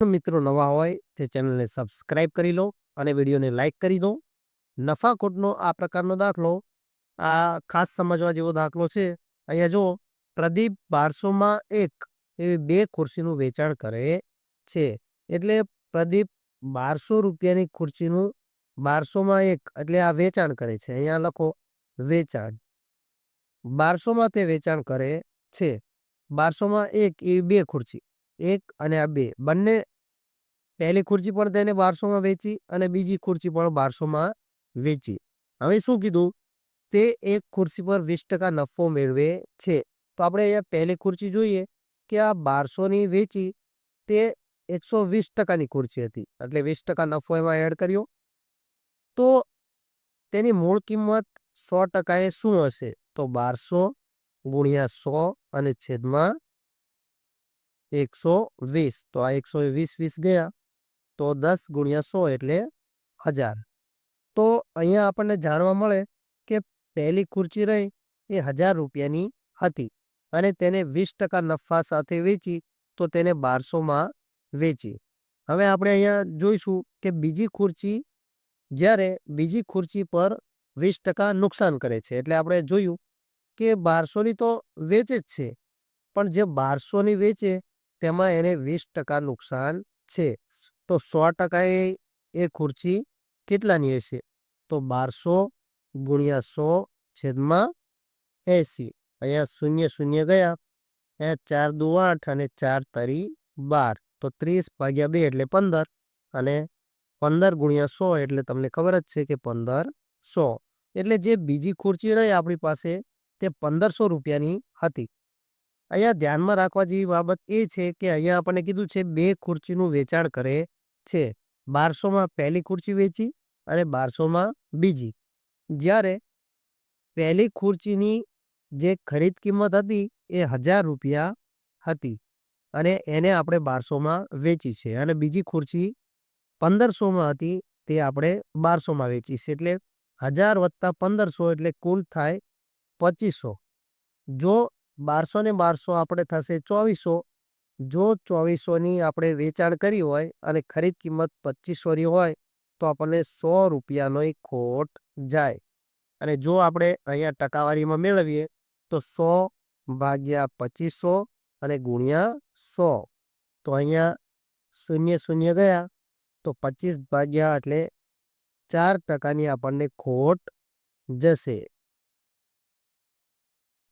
મિત્રો નવા હોય તે ચેનલને સબસ્ક્રાઇબ કરી લો અને વિડીયોને લાઇક કરી દો. નફા ખોટનો આ પ્રકારનો દાખલો આ ખાસ સમજવા જેવો દાખલો છે. અહીંયા જો પ્રદીપ બારસોમાં એક એવી બે ખુરશીનું વેચાણ કરે છે. એટલે પ્રદીપ બારસો રૂપિયાની ખુરશીનું બારસોમાં એક એટલે આ વેચાણ કરે છે. અહીંયા લખો, વેચાણ. બારસોમાં તે વેચાણ કરે છે. બારસોમાં એક એવી બે ખુરશી. એક અને આ બે. બંને પહેલી ખુરશી પણ તેને બારસોમાં વેચી અને બીજી ખુરશી પણ બારસોમાં વેચી. હવે શું કીધું? તે એક ખુરશી પર વીસ ટકા નફો મેળવે છે. તો આપણે અહીંયા પહેલી ખુરશી જોઈએ કે આ બારસોની વેચી તે એકસો વીસ ટકાની ખુરશી હતી. એટલે વીસ ટકા નફો એમાં એડ કર્યો. તો તેની મૂળ કિંમત સો ટકાએ શું હશે? તો બારસો ગુણ્યા સો અને છેદમાં એકસો વીસ. તો આ એકસો વીસ વીસ ગયા, તો દસ ગુણ્યા સો એટલે હજાર. તો અહીંયા આપણને જાણવા મળે કે પહેલી ખુરચી રહી એ હજાર રૂપિયાની હતી અને તેને વીસ ટકા નફા સાથે વેચી તો તેને બારસોમાં વેચી. હવે આપણે અહીંયા જોઈશું કે બીજી ખુરચી, જ્યારે બીજી ખુરચી પર વીસ ટકા નુકસાન કરે છે. એટલે આપણે જોયું કે બારસોની તો વેચે જ છે, પણ જે બારસોની વેચે તેમાં એને વીસ ટકા નુકસાન છે. તો સો ટકાએ એ ખુરશી કેટલાની હશે? તો બારસો ગુણ્યા સો છેદમાં એસી. અહીંયા શૂન્ય શૂન્ય ગયા. અહીંયા ચાર દુ આઠ અને ચાર તરી બાર. તો ત્રીસ ભાગ્યા બે એટલે પંદર. અને પંદર ગુણ્યા સો એટલે તમને ખબર જ છે કે પંદર સો. એટલે જે બીજી ખુરશી રહી આપણી પાસે તે પંદરસો રૂપિયાની હતી. અહીંયા ધ્યાનમાં રાખવા જેવી બાબત એ છે કે અહીંયા આપણને કીધું છે બે ખુરશીનું વેચાણ કરે છે. બારસોમાં પહેલી ખુરશી વેચી અને બારસોમાં બીજી. જ્યારે પહેલી ખુરશીની જે ખરીદ કિંમત હતી એ હજાર રૂપિયા હતી અને એને આપણે બારસોમાં વેચી છે અને બીજી ખુરશી પંદરસોમાં હતી તે આપણે બારસોમાં વેચી છે. એટલે હજાર વત્તા પંદરસો એટલે કુલ થાય પચીસો. જો બારસો ને બારસો આપણે થશે ચોવીસો. જો ચોવીસોની આપણે વેચાણ કરી હોય અને ખરીદ કિંમત પચીસોની હોય, તો આપણને સો રૂપિયાનો ખોટ જાય. અને જો આપણે અહીંયા ટકાવારીમાં મેળવીએ, તો સો ભાગ્યા પચીસો અને ગુણ્યા સો. તો અહીંયા શૂન્ય શૂન્ય ગયા, તો પચીસ ભાગ્યા એટલે ચાર ટકાની આપણને ખોટ જશે.